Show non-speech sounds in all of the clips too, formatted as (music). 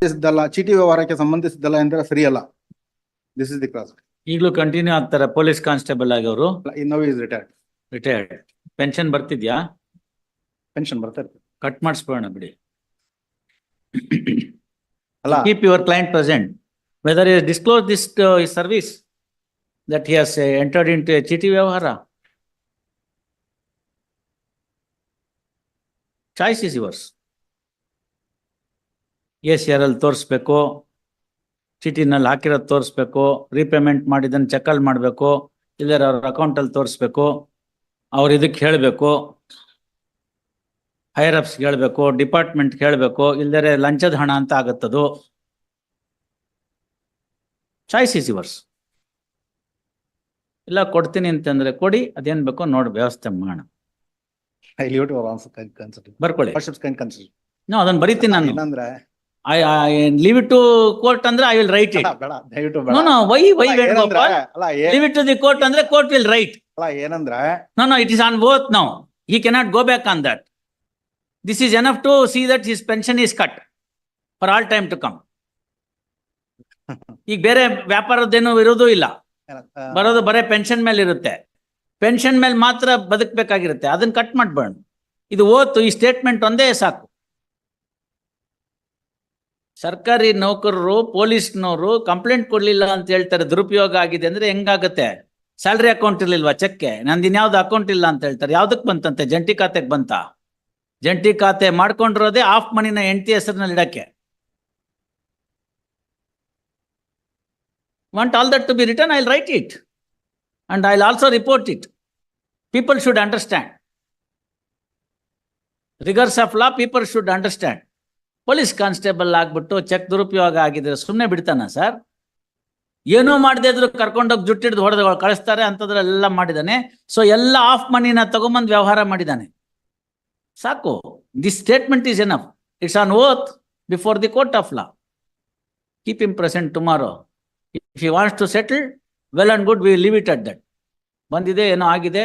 ಸಂಬಂಧಿಸಿದ್ದಲ್ಲ ಚೀಟಿ ವ್ಯವಹಾರಕ್ಕೆ ಸಂಬಂಧಿಸಿದ್ದಲ್ಲ ಎಂದ್ರೆ ಸರಿಯಲ್ಲ. ದಿಸ್ ಇಸ್ ದಿ ಕ್ಲಾಸ್ ಈಗಲೂ ಕಂಟಿನ್ಯೂ ಆಗ್ತಾರೆ ಪೊಲೀಸ್ ಕಾನ್ಸ್ಟೇಬಲ್ ಆಗಿ ಅವರು now is retired retired pension ಬರ್ತಿದ್ಯಾ? Pension ಬರ್ತಾ ಇರ್ತದೆ ಕಟ್ ಮಾಡಿಸ್ಬೋಣ ಬಿಡಿ. (coughs) ಅಲ್ಲ. Keep your client present whether he has disclosed this that his service, that he has ಚೀಟಿ entered into a chiti vyavahara. C R ಅಲ್ಲಿ ತೋರಿಸ್ಬೇಕು ಚೀಟಿನಲ್ಲಿ ಹಾಕಿರೋದು ತೋರಿಸ್ಬೇಕು ರೀಪೇಮೆಂಟ್ ಮಾಡಿದ್ದನ್ನು ಚೆಕಲ್ಲಿ ಮಾಡಬೇಕು ಇಲ್ಲರ ಅವ್ರ ಅಕೌಂಟಲ್ಲಿ ತೋರಿಸ್ಬೇಕು ಅವ್ರು ಇದಕ್ಕೆ ಹೇಳಬೇಕು ಹೈಯರ್ ಅಪ್ಸ್ ಹೇಳಬೇಕು ಡಿಪಾರ್ಟ್ಮೆಂಟ್ ಹೇಳಬೇಕು ಇಲ್ದರೆ ಲಂಚದ ಹಣ ಅಂತ ಆಗತ್ತದು. ಚಾಯ್ಸ್ ಇಸ್ ಯುವರ್ಸ್ ಇಲ್ಲ ಕೊಡ್ತೀನಿ ಅಂತಂದ್ರೆ ಕೊಡಿ ಅದೇನ್ ಬೇಕೋ ನೋಡಿ ವ್ಯವಸ್ಥೆ ಮಾಡೋಣ. ಬರ್ಕೊಳ್ಳಿ. ನೋ ಅದನ್ನ ಬರೀತೀನಿ ನಾನು. I leave it to court ಅಂದ್ರೆ ಐ ವಿಲ್ ರೈಟ್ ಇಟ್ ಬೇಡ, ಬೇಡ ದಯವಿಟ್ಟು ನೋ ನೋ ವೈ ವೈ ಅಲ್ಲ, ಏನಂದ್ರೆ ಅಲ್ಲ ಏ- leave it to the court ಅಂದ್ರೆ ಕೋರ್ಟ್ ವಿಲ್ ರೈಟ್ ಅಲ್ಲ ಏನಂದ್ರೆ No, no, it is on both now. He cannot go back on that. This is enough to see that his pension is cut for all time to come. (laughs) ಈಗ ಬೇರೆ ವ್ಯಾಪಾರದ್ದೇನು ಇರೋದು ಇಲ್ಲ. ಆ, ಬರೋದು ಬರೇ pension ಮೇಲೆ ಇರುತ್ತೆ. ಪೆನ್ಷನ್ ಮೇಲೆ ಮಾತ್ರ ಬದುಕಬೇಕಾಗಿರುತ್ತೆ. ಅದನ್ನ ಕಟ್ ಮಾಡ್ಬೇಡ ಇದು ಓತು ಈ ಸ್ಟೇಟ್ಮೆಂಟ್ ಒಂದೇ ಸಾಕು. ಸರ್ಕಾರಿ ನೌಕರರು, ಪೊಲೀಸ್ನವರು ಕಂಪ್ಲೇಂಟ್ ಕೊಡ್ಲಿಲ್ಲ ಅಂತ ಹೇಳ್ತಾರೆ, ದುರುಪಯೋಗ ಆಗಿದೆ ಅಂದ್ರೆ ಹೆಂಗಾಗತ್ತೆ? ಸ್ಯಾಲ್ರಿ ಅಕೌಂಟ್ ಇರ್ಲಿಲ್ವಾ ಚೆಕ್ಕೆ ನಂದು ಇನ್ಯಾವ್ದು ಅಕೌಂಟ್ ಇಲ್ಲ ಅಂತ ಹೇಳ್ತಾರೆ. ಯಾವ್ದಕ್ ಬಂತಂತೆ? ಜಂಟಿ ಖಾತೆಗೆ ಬಂತ? ಜಂಟಿ ಖಾತೆ ಮಾಡ್ಕೊಂಡಿರೋದೇ ಆಫ್ ಮನಿನ ಹೆಂಡತಿ ಹೆಸರಿನಲ್ಲಿ ಇಡಕ್ಕೆ. Want all that to be return I'll write it And I'll also report it people should understand rigours of law people should understand. Police constable ಆಗ್ಬಿಟ್ಟು ಚೆಕ್ ದುರುಪಯೋಗ ಆಗಿದ್ರೆ ಸುಮ್ಮನೆ ಬಿಡ್ತಾನ ಸರ್? ಏನೂ ಮಾಡದೇ ಇದ್ರು ಕರ್ಕೊಂಡೋಗಿ ಜುಟ್ಟಿಡ್ದು ಹೊಡೆದು ಕಳಿಸ್ತಾರೆ ಅಂತದ್ರೆಲ್ಲ ಮಾಡಿದಾನೆ. ಸೊ ಎಲ್ಲ ಆಫ್ ಮನಿನ ತಗೊಂಬಂದು ವ್ಯವಹಾರ ಮಾಡಿದಾನೆ. ಸಾಕು. This statement is enough it's on oath before the court of law keep him present tomorrow if you wants to settle well and good we leave it at that ಬಂದಿದೆ ಏನೋ ಆಗಿದೆ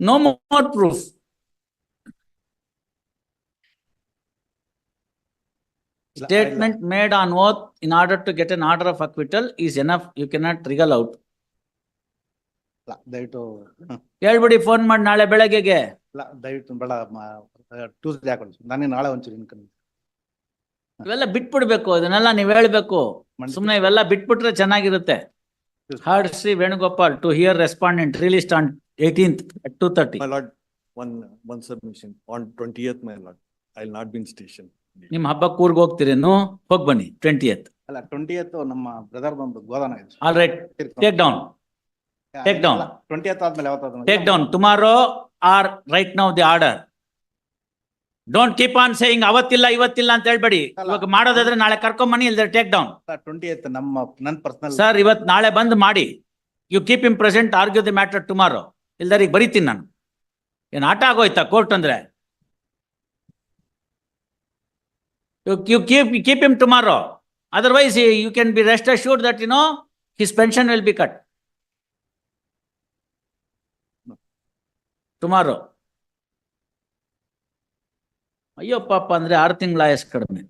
no more proof. Statement made on oath in order to get an order of acquittal is enough. You cannot wriggle out. ಇಲ್ಲ, ದಯವಿಟ್ಟು ಹ್ಮ್. ಹೇಳ್ಬಿಡಿ phone ಮಾಡಿ ನಾಳೆ ಬೆಳಗ್ಗೆಗೆ. ಇಲ್ಲ ದಯವಿಟ್ಟು ಬೇಡ ಟ್ಯೂಸ್ಡೇ ಹಾಕೊಳ್ಳಿ ನಾನೇ ನಾಳೆ ಒಂಚೂರು ಇನ್ಕಮ್ ಇವೆಲ್ಲ ಬಿಟ್ಬಿಡ್ಬೇಕು ಇದನ್ನೆಲ್ಲ ನೀವ್ ಹೇಳ್ಬೇಕು. ಸುಮ್ನೆ ಇವೆಲ್ಲ ಬಿಟ್ಬಿಟ್ರೆ ಚೆನ್ನಾಗಿರುತ್ತೆ. Heard Shri Venugopal to hear respondent released on eighteenth at two thirty. My lord, one, one submission. On twentieth, my lord, I'll not be in station. ನಿಮ್ ಹಬ್ಬಕ್ಕೆ ಊರ್ಗ್ ಹೋಗ್ತೀರೇನು? ಹೋಗ್ ಬನ್ನಿ twentieth. ಅಲ್ಲ ಟ್ವೆಂಟಿ ನಮ್ಮ ಬ್ರದರ್ ಒಂದು ಗೋದಾನ ಇದೆ All right, take down, take down. Twenty ಆದ್ಮೇಲೆ ಯಾವತ್ತಾದ್ರು take down tomorrow or right now the order. Don't keep on saying ಅವತ್ತಿಲ್ಲ ಇವತ್ತಿಲ್ಲ ಅಂತ ಹೇಳ್ಬೇಡಿ. ಇವಾಗ ಮಾಡೋದಾದ್ರೆ ನಾಳೆ ಕರ್ಕೊಂಬನ್ನಿ ಇಲ್ದ್ರೆ ಟೇಕ್ ಡೌನ್. ಟ್ವೆಂಟಿ ನಮ್ಮ ನನ್ ಪರ್ಸನಲ್ ಸರ್ ಇವತ್ ನಾಳೆ ಬಂದ್ ಮಾಡಿ you keep him present argue the matter tomorrow ಇಲ್ದಾರ ಈಗ ಬರೀತೀನಿ ನಾನು. ಏನು ಆಟ ಆಗೋಯ್ತಾ ಕೋರ್ಟ್ ಅಂದ್ರೆ? You keep keep him tomorrow otherwise you can be rest assure that you know his pension will be cut tomorrow ಅಯ್ಯೋ ಪಾಪ, ಅಂದ್ರೆ ಆರು ತಿಂಗಳ ಆಯಸ್ ಕಡಿಮೆ.